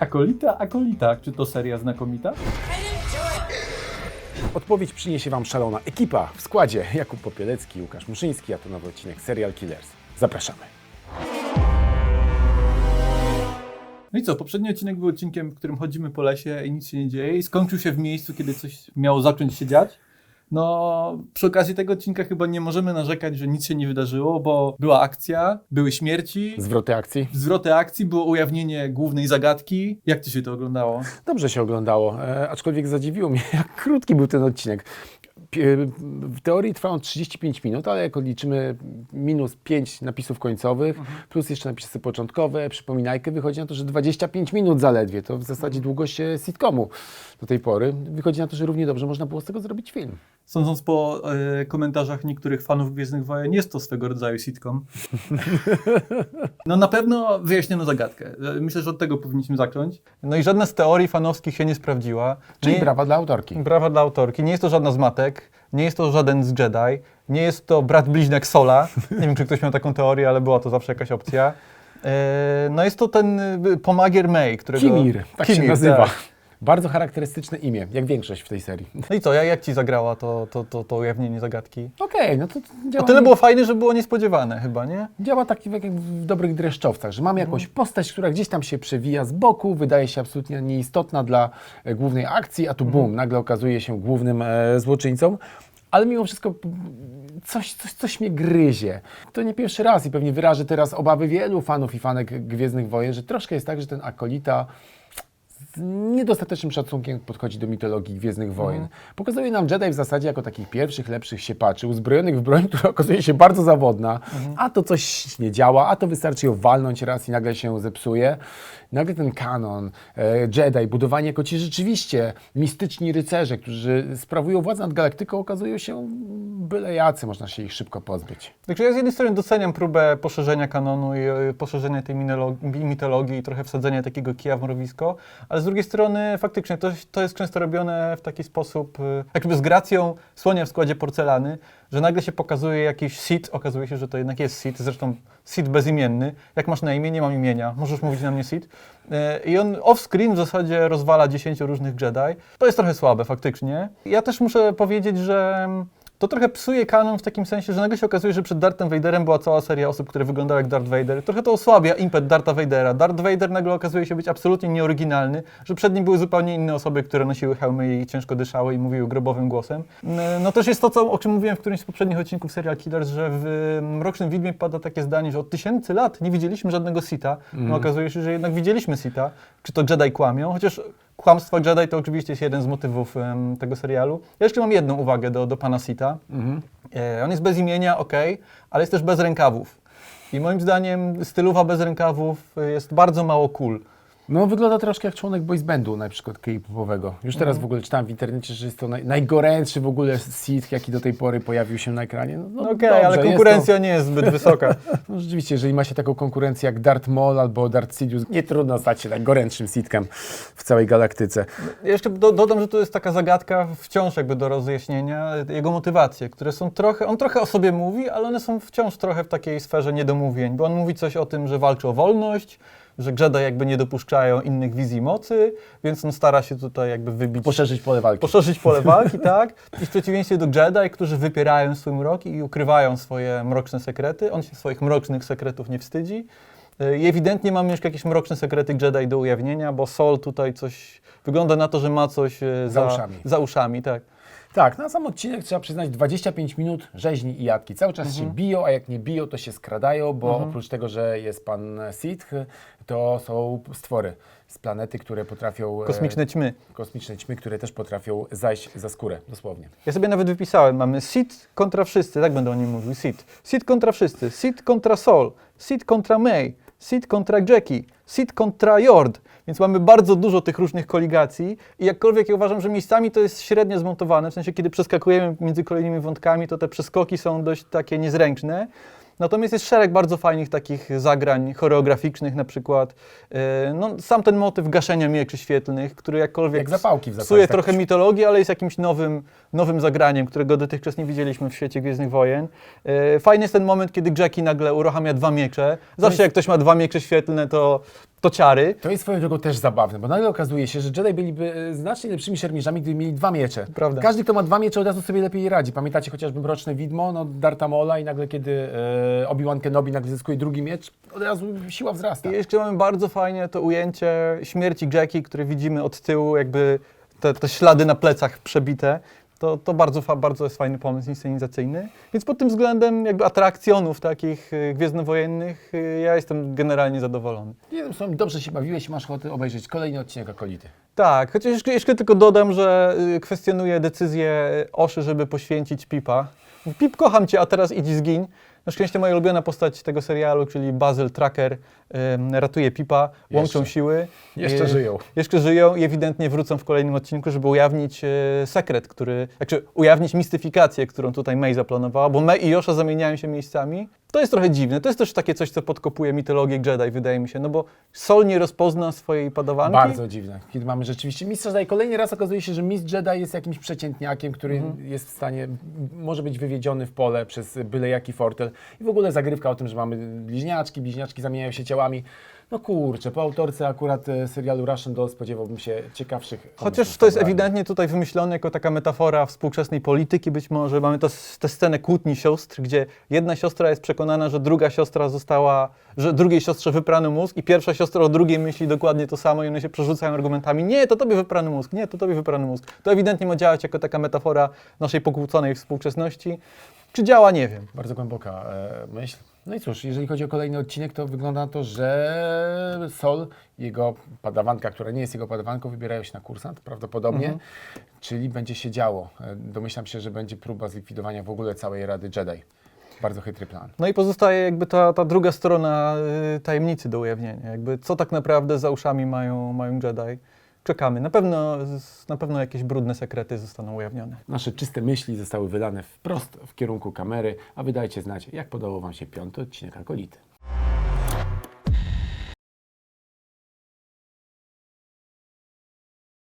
Akolita, akolita. Czy to seria znakomita? Odpowiedź przyniesie Wam szalona ekipa w składzie Jakub Popielecki, Łukasz Muszyński, a to nowy odcinek Serial Killers. Zapraszamy. No i co, poprzedni odcinek był odcinkiem, w którym chodzimy po lesie i nic się nie dzieje i skończył się w miejscu, kiedy coś miało zacząć się dziać. No, przy okazji tego odcinka chyba nie możemy narzekać, że nic się nie wydarzyło, bo była akcja, były śmierci, Zwroty akcji. zwroty akcji, było ujawnienie głównej zagadki. Jak Ci się to oglądało? Dobrze się oglądało, e, aczkolwiek zadziwiło mnie, jak krótki był ten odcinek. Pi- W teorii trwał on 35 minut, ale jak odliczymy minus 5 napisów końcowych, plus jeszcze napisy początkowe, przypominajkę, wychodzi na to, że 25 minut zaledwie. To w zasadzie długość e, sitcomu do tej pory. Wychodzi na to, że równie dobrze można było z tego zrobić film. Sądząc po e, komentarzach niektórych fanów Gwiezdnych Wojen, jest to swego rodzaju sitcom. No na pewno wyjaśniono zagadkę. E, Myślę, że od tego powinniśmy zacząć. No i żadna z teorii fanowskich się nie sprawdziła. Czyli Nie- brawa dla autorki. Brawa dla autorki. Nie jest to żadna z matek, nie jest to żaden z Jedi, nie jest to brat bliźniak Sola. Nie wiem, czy ktoś miał taką teorię, ale była to zawsze jakaś opcja. E, No jest to ten y, pomagier May, którego... Kimir, tak się Kimir, nazywa. tak. Bardzo charakterystyczne imię, jak większość w tej serii. No i co, jak, jak ci zagrała to, to, to, to ujawnienie zagadki? Okej, no to O działa, tyle było fajne, że było niespodziewane chyba, nie? działa tak jak w dobrych dreszczowcach, że mamy jakąś postać, która gdzieś tam się przewija z boku, wydaje się absolutnie nieistotna dla e, głównej akcji, a tu bum, nagle okazuje się głównym e, złoczyńcą. Ale mimo wszystko p- coś, coś, coś mnie gryzie. To nie pierwszy raz i pewnie wyrażę teraz obawy wielu fanów i fanek Gwiezdnych Wojen, że troszkę jest tak, że ten akolita z niedostatecznym szacunkiem podchodzi do mitologii Gwiezdnych Wojen. Pokazuje nam Jedi w zasadzie jako takich pierwszych, lepszych siepaczy, uzbrojonych w broń, która okazuje się bardzo zawodna, a to coś nie działa, a to wystarczy ją walnąć raz i nagle się zepsuje. Nagle ten kanon, e, Jedi, budowanie jako ci rzeczywiście mistyczni rycerze, którzy sprawują władzę nad galaktyką, okazują się byle jacy, można się ich szybko pozbyć. Także ja z jednej strony doceniam próbę poszerzenia kanonu i e, poszerzenia tej mitologii i trochę wsadzenia takiego kija w mrowisko, ale z drugiej strony faktycznie to, to jest często robione w taki sposób, e, jakby z gracją słonia w składzie porcelany, że nagle się pokazuje jakiś Sith, okazuje się, że to jednak jest Sith, zresztą Sith bezimienny. Jak masz na imię? Nie mam imienia, możesz mówić na mnie Sith. E, I on off-screen w zasadzie rozwala 10 różnych Jedi. To jest trochę słabe faktycznie. Ja też muszę powiedzieć, że mm, to trochę psuje kanon w takim sensie, że nagle się okazuje, że przed Darthem Vaderem była cała seria osób, które wyglądały jak Darth Vader. Trochę to osłabia impet Dartha Vadera. Darth Vader nagle okazuje się być absolutnie nieoryginalny, że przed nim były zupełnie inne osoby, które nosiły hełmy i ciężko dyszały i mówiły grobowym głosem. N- No też jest to, co, o czym mówiłem w którymś z poprzednich odcinków Serial Killers, że w Mrocznym Widmie pada takie zdanie, że od tysięcy lat nie widzieliśmy żadnego Sita. No okazuje się, że jednak widzieliśmy Sita. Czy to Jedi kłamią? Chociaż kłamstwo Jedi to oczywiście jest jeden z motywów em, tego serialu. Ja jeszcze mam jedną uwagę do, do pana Sita. E, on jest bez imienia, ok, ale jest też bez rękawów. I moim zdaniem stylowa bez rękawów e, jest bardzo mało cool. No, wygląda troszkę jak członek boys bandu, na przykład K-popowego. Już teraz w ogóle czytałem w internecie, że jest to naj, najgorętszy w ogóle Sith, jaki do tej pory pojawił się na ekranie. No, no No okej, dobrze, ale jest konkurencja nie jest zbyt wysoka. To, no rzeczywiście, jeżeli ma się taką konkurencję jak Darth Maul albo Darth Sidious, nie trudno stać się najgorętszym Sithem w całej galaktyce. Jeszcze do, dodam, że tu jest taka zagadka wciąż jakby do rozjaśnienia, jego motywacje, które są trochę, on trochę o sobie mówi, ale one są wciąż trochę w takiej sferze niedomówień, bo on mówi coś o tym, że walczy o wolność, że Jedi jakby nie dopuszczają innych wizji mocy, więc on stara się tutaj jakby wybić... Poszerzyć pole walki. Poszerzyć pole walki, tak? I w przeciwieństwie do Jedi, którzy wypierają swój mrok i ukrywają swoje mroczne sekrety, on się swoich mrocznych sekretów nie wstydzi. Y, I ewidentnie mamy już jakieś mroczne sekrety Jedi do ujawnienia, bo Sol tutaj coś, wygląda na to, że ma coś y, Za uszami. Za uszami, tak. Tak, na sam odcinek trzeba przyznać 25 minut rzeźni i jadki. Cały czas się biją, a jak nie biją, to się skradają, bo oprócz tego, że jest pan Sith, to są stwory z planety, które potrafią... e, Kosmiczne ćmy. Kosmiczne ćmy, które też potrafią zajść za skórę, dosłownie. Ja sobie nawet wypisałem, mamy Sith kontra wszyscy, tak będę o nim mówił, Sith. Sith kontra wszyscy, Sith kontra Sol, Sith kontra May, Sith kontra Jackie, Sith kontra Jord. Więc mamy bardzo dużo tych różnych koligacji i jakkolwiek ja uważam, że miejscami to jest średnio zmontowane, w sensie kiedy przeskakujemy między kolejnymi wątkami, to te przeskoki są dość takie niezręczne. Natomiast jest szereg bardzo fajnych takich zagrań choreograficznych na przykład. Yy, No, sam ten motyw gaszenia mieczy świetlnych, który jakkolwiek Jak zapałki w psuje tak trochę też. mitologii, ale jest jakimś nowym, nowym zagraniem, którego dotychczas nie widzieliśmy w świecie Gwiezdnych Wojen. E, Fajny jest ten moment, kiedy Jackie nagle uruchamia dwa miecze. Zawsze jak ktoś ma dwa miecze świetlne, to to ciary. To jest swoją drogą też zabawne, bo nagle okazuje się, że Jedi byliby e, znacznie lepszymi szermierzami, gdyby mieli dwa miecze. Prawda. Każdy, kto ma dwa miecze, od razu sobie lepiej radzi. Pamiętacie chociażby Mroczne Widmo, no, Darta Mola i nagle, kiedy e, Obi-Wan Kenobi nagle zyskuje drugi miecz, od razu siła wzrasta. I jeszcze mamy bardzo fajnie to ujęcie śmierci Jackie, które widzimy od tyłu, jakby te, te ślady na plecach przebite. To, to bardzo, bardzo jest fajny pomysł inscenizacyjny. Więc pod tym względem jakby atrakcjonów takich y, gwiezdnowojennych y, ja jestem generalnie zadowolony. Jednym słowem, dobrze się bawiłeś masz ochotę obejrzeć kolejny odcinek Akolity. Tak, chociaż jeszcze, jeszcze tylko dodam, że y, kwestionuję decyzję Oszy, żeby poświęcić Pipa. Pip, kocham cię, a teraz idź zgiń. Na szczęście moja ulubiona postać tego serialu, czyli Basil Tracker, ym, ratuje Pipa, łączą Jeszcze. siły. Jeszcze Y, żyją. Jeszcze żyją i ewidentnie wrócą w kolejnym odcinku, żeby ujawnić e, sekret, który, znaczy ujawnić mistyfikację, którą tutaj May zaplanowała, bo May i Josha zamieniają się miejscami. To jest trochę dziwne. To jest też takie coś, co podkopuje mitologię Jedi, wydaje mi się, no bo Sol nie rozpozna swojej padawanki. Bardzo dziwne, kiedy mamy rzeczywiście mistrza Jedi. Kolejny raz okazuje się, że mistrz Jedi jest jakimś przeciętniakiem, który Mhm. jest w stanie, może być wywiedziony w pole przez byle jaki fortel. I w ogóle zagrywka o tym, że mamy bliźniaczki, bliźniaczki zamieniają się ciałami. No kurczę, po autorce akurat e, serialu Russian Doll spodziewałbym się ciekawszych Chociaż pomysłów to jest fabularnych. ewidentnie tutaj wymyślone jako taka metafora współczesnej polityki być może. Mamy to, tę scenę kłótni siostr, gdzie jedna siostra jest przekonana, że druga siostra została, że drugiej siostrze wyprano mózg i pierwsza siostra o drugiej myśli dokładnie to samo i one się przerzucają argumentami. Nie, to tobie wyprano mózg, nie, to tobie wyprano mózg. To ewidentnie ma działać jako taka metafora naszej pokłóconej współczesności. Czy działa, nie wiem. Bardzo głęboka e, myśl. No i cóż, jeżeli chodzi o kolejny odcinek, to wygląda na to, że Sol, jego padawanka, która nie jest jego padawanką, wybierają się na kursant prawdopodobnie, czyli będzie się działo. Domyślam się, że będzie próba zlikwidowania w ogóle całej Rady Jedi. Bardzo chytry plan. No i pozostaje jakby ta, ta druga strona y, tajemnicy do ujawnienia. Jakby co tak naprawdę za uszami mają, mają Jedi. Czekamy. Na pewno, na pewno jakieś brudne sekrety zostaną ujawnione. Nasze czyste myśli zostały wylane wprost w kierunku kamery, a wydajcie znać, jak podobał Wam się piąty odcinek Akolity.